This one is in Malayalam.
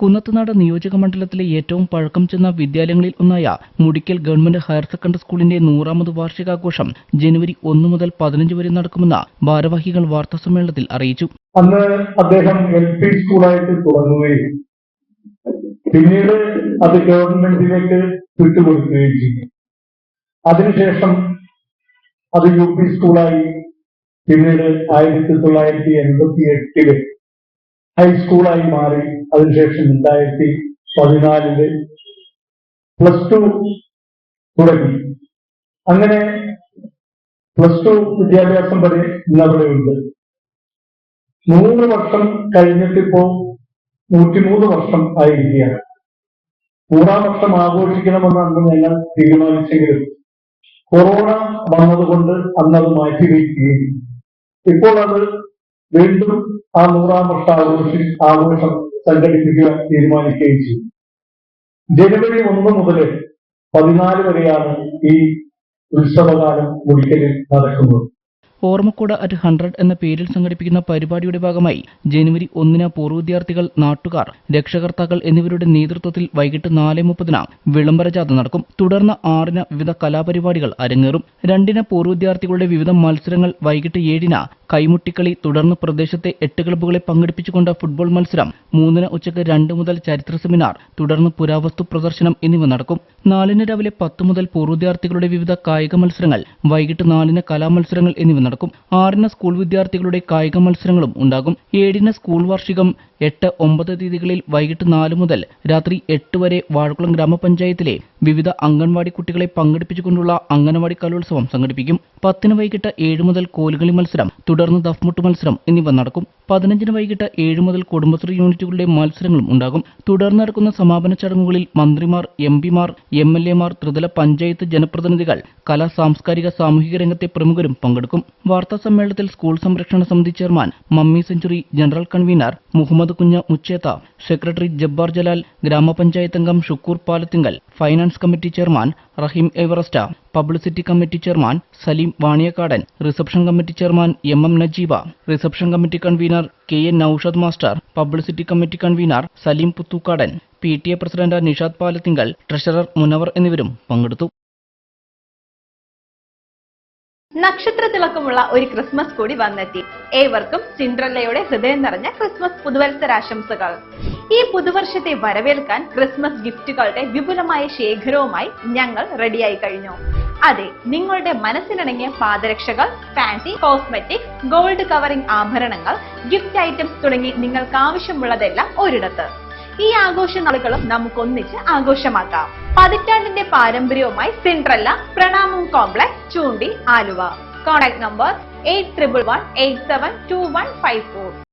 കുന്നത്തുനാട് നിയോജക മണ്ഡലത്തിലെ ഏറ്റവും പഴക്കം ചെന്ന വിദ്യാലയങ്ങളിൽ ഒന്നായ മുടിക്കൽ ഗവൺമെന്റ് ഹയർ സെക്കൻഡറി സ്കൂളിന്റെ നൂറാമത് വാർഷികാഘോഷം ജനുവരി ഒന്ന് മുതൽ പതിനഞ്ച് വരെ നടക്കുമെന്ന് ഭാരവാഹികൾ വാർത്താസമ്മേളനത്തിൽ അറിയിച്ചു. അന്ന് അദ്ദേഹം എൽ പി സ്കൂളായിട്ട് തുടങ്ങുകയും പിന്നീട് അത് ഗവൺമെന്റിലേക്ക് വിട്ടുകൊടുക്കുകയും ചെയ്തു. അതിനുശേഷം അത് യു പി സ്കൂളായി പിന്നീട് ആയിരത്തി തൊള്ളായിരത്തി എൺപത്തി എട്ടിൽ ഹൈസ്കൂളായി മാറി അതിനുശേഷം രണ്ടായിരത്തി പതിനാലിൽ പ്ലസ് ടു തുടങ്ങി. അങ്ങനെ പ്ലസ് ടു വിദ്യാഭ്യാസം വരെ ഇന്നവിടെ ഉണ്ട് നൂറ് വർഷം കഴിഞ്ഞിട്ടിപ്പോ നൂറ്റിമൂന്ന് വർഷം ആയിരിക്കുകയാണ്. നൂറാം വർഷം ആഘോഷിക്കണമെന്ന് അന്ന് ഞങ്ങൾ തീരുമാനിച്ചെങ്കിലും കൊറോണ വന്നതുകൊണ്ട് അന്ന് അത് മാറ്റിവെക്കുകയും ഇപ്പോൾ അത് വീണ്ടും ആ നൂറാം വർഷാഘോഷി ആഘോഷം സംഘടിപ്പിക്കുവാൻ തീരുമാനിക്കുകയും ചെയ്തു. ജനുവരി ഒന്ന് മുതൽ പതിനാല് വരെയാണ് ഈ ഉത്സവകാലം മുടിക്കലിൽ നടക്കുന്നത്. ഓർമ്മക്കൂട അറ്റ് ഹൺഡ്രഡ് എന്ന പേരിൽ സംഘടിപ്പിക്കുന്ന പരിപാടിയുടെ ഭാഗമായി ജനുവരി ഒന്നിന് പൂർവ വിദ്യാർത്ഥികൾ നാട്ടുകാർ രക്ഷകർത്താക്കൾ എന്നിവരുടെ നേതൃത്വത്തിൽ വൈകിട്ട് നാല് മുപ്പതിന് വിളംബര ജാഥ നടക്കും. തുടർന്ന് ആറിന് വിവിധ കലാപരിപാടികൾ അരങ്ങേറും. രണ്ടിന് പൂർവ വിദ്യാർത്ഥികളുടെ വിവിധ മത്സരങ്ങൾ വൈകിട്ട് ഏഴിന് കൈമുട്ടിക്കളി തുടർന്ന് പ്രദേശത്തെ എട്ട് ക്ലബ്ബുകളെ പങ്കെടുപ്പിച്ചുകൊണ്ട് ഫുട്ബോൾ മത്സരം മൂന്നിന് ഉച്ചയ്ക്ക് രണ്ട് മുതൽ ചരിത്ര സെമിനാർ തുടർന്ന് പുരാവസ്തു പ്രദർശനം എന്നിവ നടക്കും. നാലിന് രാവിലെ പത്ത് മുതൽ പൂർവവിദ്യാർത്ഥികളുടെ വിവിധ കായിക മത്സരങ്ങൾ വൈകിട്ട് നാലിന് കലാമത്സരങ്ങൾ എന്നിവ നടക്കും. ആറിന് സ്കൂൾ വിദ്യാർത്ഥികളുടെ കായിക മത്സരങ്ങളും ഉണ്ടാകും. ഏഴിന് സ്കൂൾ വാർഷികം എട്ട് ഒമ്പത് തീയതികളിൽ വൈകിട്ട് നാല് മുതൽ രാത്രി എട്ട് വരെ വാഴക്കുളം ഗ്രാമപഞ്ചായത്തിലെ വിവിധ അംഗൻവാടി കുട്ടികളെ പങ്കെടുപ്പിച്ചുകൊണ്ടുള്ള അംഗനവാടി കലോത്സവം സംഘടിപ്പിക്കും. പത്തിന് വൈകിട്ട് ഏഴ് മുതൽ കോലുകളി മത്സരം തുടർന്ന് ദഫ്മുട്ട് മത്സരം എന്നിവ നടക്കും. പതിനഞ്ചിന് വൈകിട്ട് ഏഴ് മുതൽ കുടുംബശ്രീ യൂണിറ്റുകളുടെ മത്സരങ്ങളും ഉണ്ടാകും. തുടർന്ന് നടക്കുന്ന സമാപന ചടങ്ങുകളിൽ മന്ത്രിമാർ എം പിമാർ എം എൽ എമാർ ത്രിതല പഞ്ചായത്ത് ജനപ്രതിനിധികൾ കലാ സാംസ്കാരിക സാമൂഹിക രംഗത്തെ പ്രമുഖരും പങ്കെടുക്കും. വാർത്താ സമ്മേളനത്തിൽ സ്കൂൾ സംരക്ഷണ സമിതി chairman Mammi Century general convener Muhammad കുഞ്ഞ മുച്ചേത്ത സെക്രട്ടറി ജബ്ബാർ ജലാൽ ഗ്രാമപഞ്ചായത്ത് അംഗം Shukkur Palathingal finance committee chairman Rahim എവറസ്റ്റ publicity committee chairman Salim Vaniyakkadan reception committee chairman M M Najeeba reception committee convener K N Naushad master. Publicity committee convener Salim Puthukkadan. P T A president Nishad Palathingal treasurer Munavar എന്നിവരും പങ്കെടുത്തു. നക്ഷത്ര തിളക്കമുള്ള ഒരു ക്രിസ്മസ് കൂടി വന്നെത്തി. ഏവർക്കും സിൻഡ്രല്ലയുടെ ഹൃദയം നിറഞ്ഞ ക്രിസ്മസ് പുതുവത്സരാശംസകൾ. ഈ പുതുവർഷത്തെ വരവേൽക്കാൻ ക്രിസ്മസ് ഗിഫ്റ്റുകളുടെ വിപുലമായ ശേഖരവുമായി ഞങ്ങൾ റെഡിയായി കഴിഞ്ഞു. അതെ നിങ്ങളുടെ മനസ്സിലിണങ്ങിയ പാദരക്ഷകൾ ഫാൻസി കോസ്മെറ്റിക്സ് ഗോൾഡ് കവറിംഗ് ആഭരണങ്ങൾ ഗിഫ്റ്റ് ഐറ്റംസ് തുടങ്ങി നിങ്ങൾക്ക് ആവശ്യമുള്ളതെല്ലാം ഒരിടത്ത്. ഈ ആഘോഷ നാളുകളും നമുക്കൊന്നിച്ച് ആഘോഷമാക്കാം. പതിറ്റാണ്ടിന്റെ പാരമ്പര്യവുമായി Cinderella Pranamam complex Choondi Aluva. Contact number eight one eight seven two one five four